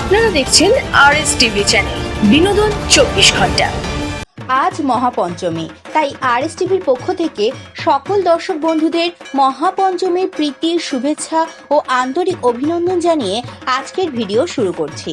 আপনারা দেখছেন আর S TV channel বিনোদন চব্বিশ ঘণ্টা। আজ মহাপঞ্চমী, তাই আর এস টিভির পক্ষ থেকে সকল দর্শক বন্ধুদের মহাপঞ্চমীর প্রীতি, শুভেচ্ছা ও আন্তরিক অভিনন্দন জানিয়ে আজকের ভিডিও শুরু করছি।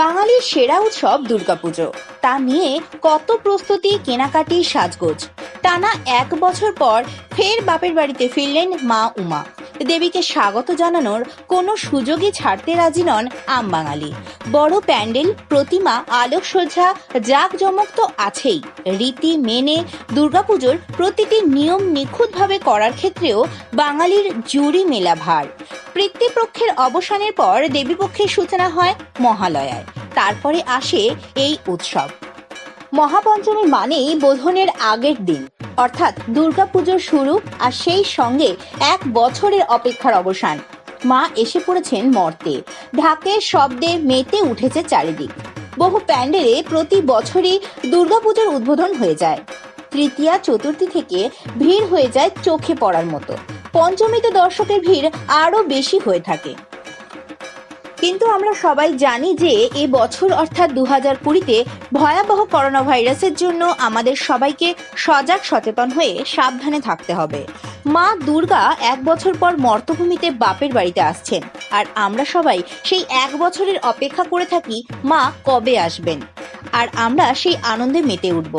বাঙালির সেরা উৎসব দুর্গাপুজো। তা নিয়ে কত প্রস্তুতি, কেনাকাটি, সাজগোজ। টানা এক বছর পর ফের বাপের বাড়িতে ফিরলেন মা উমা। দেবীকে স্বাগত জানানোর কোনো সুযোগই ছাড়তে রাজি নন আম বাঙালি বড় প্যান্ডেল, প্রতিমা, আলোকসজ্জা, জাঁকজমক তো আছেই। রীতি মেনে দুর্গাপুজোর প্রতিটি নিয়ম নিখুঁতভাবে করার ক্ষেত্রেও বাঙালির জুড়ি মেলা ভার পিতৃপক্ষের অবসানের পর দেবীপক্ষের সূচনা হয় মহালয়ায়। তারপরে আসে এই উৎসব। মহাপঞ্চমী মানেই বোধনের আগের দিন। অর্থাৎ দুর্গাপুজোর শুরু আর সেই সঙ্গে এক বছরের অপেক্ষার অবসান। মা এসে পড়েছেন মর্তে। ঢাকের শব্দে মেতে উঠেছে চারিদিক। বহু প্যান্ডেলে প্রতি বছরই দুর্গাপুজোর উদ্বোধন হয়ে যায়। তৃতীয়া, চতুর্থী থেকে ভিড় হয়ে যায় চোখে পড়ার মতো। পঞ্চমীতে দর্শকের ভিড় আরও বেশি হয়ে থাকে। কিন্তু আমরা সবাই জানি যে এ বছর অর্থাৎ দু হাজার কুড়িতে ভয়াবহ করোনা ভাইরাসের জন্য আমাদের সবাইকে সজাগ সচেতন হয়ে সাবধানে থাকতে হবে। মা দুর্গা এক বছর পর মর্তভূমিতে বাপের বাড়িতে আসছেন আর আমরা সবাই সেই এক বছরের অপেক্ষা করে থাকি মা কবে আসবেন। আর আমরা সেই আনন্দে মেতে উঠব।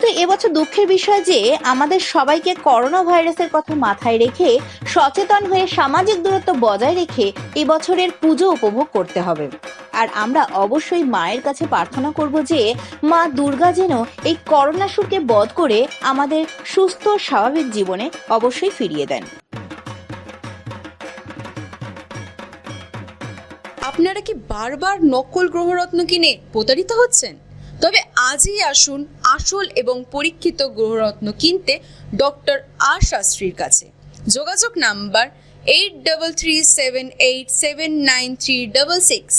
কিন্তু এবছর দুঃখের বিষয় যে, আমাদের সবাইকে করোনা ভাইরাসের কথা মাথায় রেখে সচেতন হয়ে সামাজিক দূরত্ব বজায় রেখে এবছরের পুজো উপভোগ করতে হবে। আর আমরা অবশ্যই মায়ের কাছে প্রার্থনা করব যে, মা দুর্গা যেন এই করোনা সুরকে বধ করে আমাদের সুস্থ স্বাভাবিক জীবনে অবশ্যই ফিরিয়ে দেন। আপনারা কি বারবার নকল গ্রহরত্ন কিনে প্রতারিত হচ্ছেন? আজই আসুন আসল এবং পরীক্ষিত গ্রহরত্ন কিনতে ডক্টর আর শাস্ত্রীর কাছে। যোগাযোগ number eight double three seven eight seven nine three double six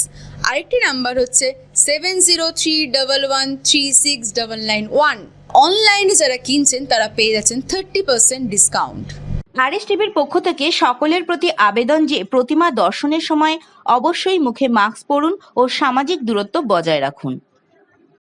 আরেকটি নাম্বার হচ্ছে seven zero three double one three six double nine one অনলাইনে যারা কিনছেন, তারা পেয়ে যাচ্ছেন থার্টি পার্সেন্ট ডিসকাউন্ট আরএস টিভির পক্ষ থেকে সকলের প্রতি আবেদন যে প্রতিমা দর্শনের সময় অবশ্যই মুখে মাস্ক পরুন ও সামাজিক দূরত্ব বজায় রাখুন।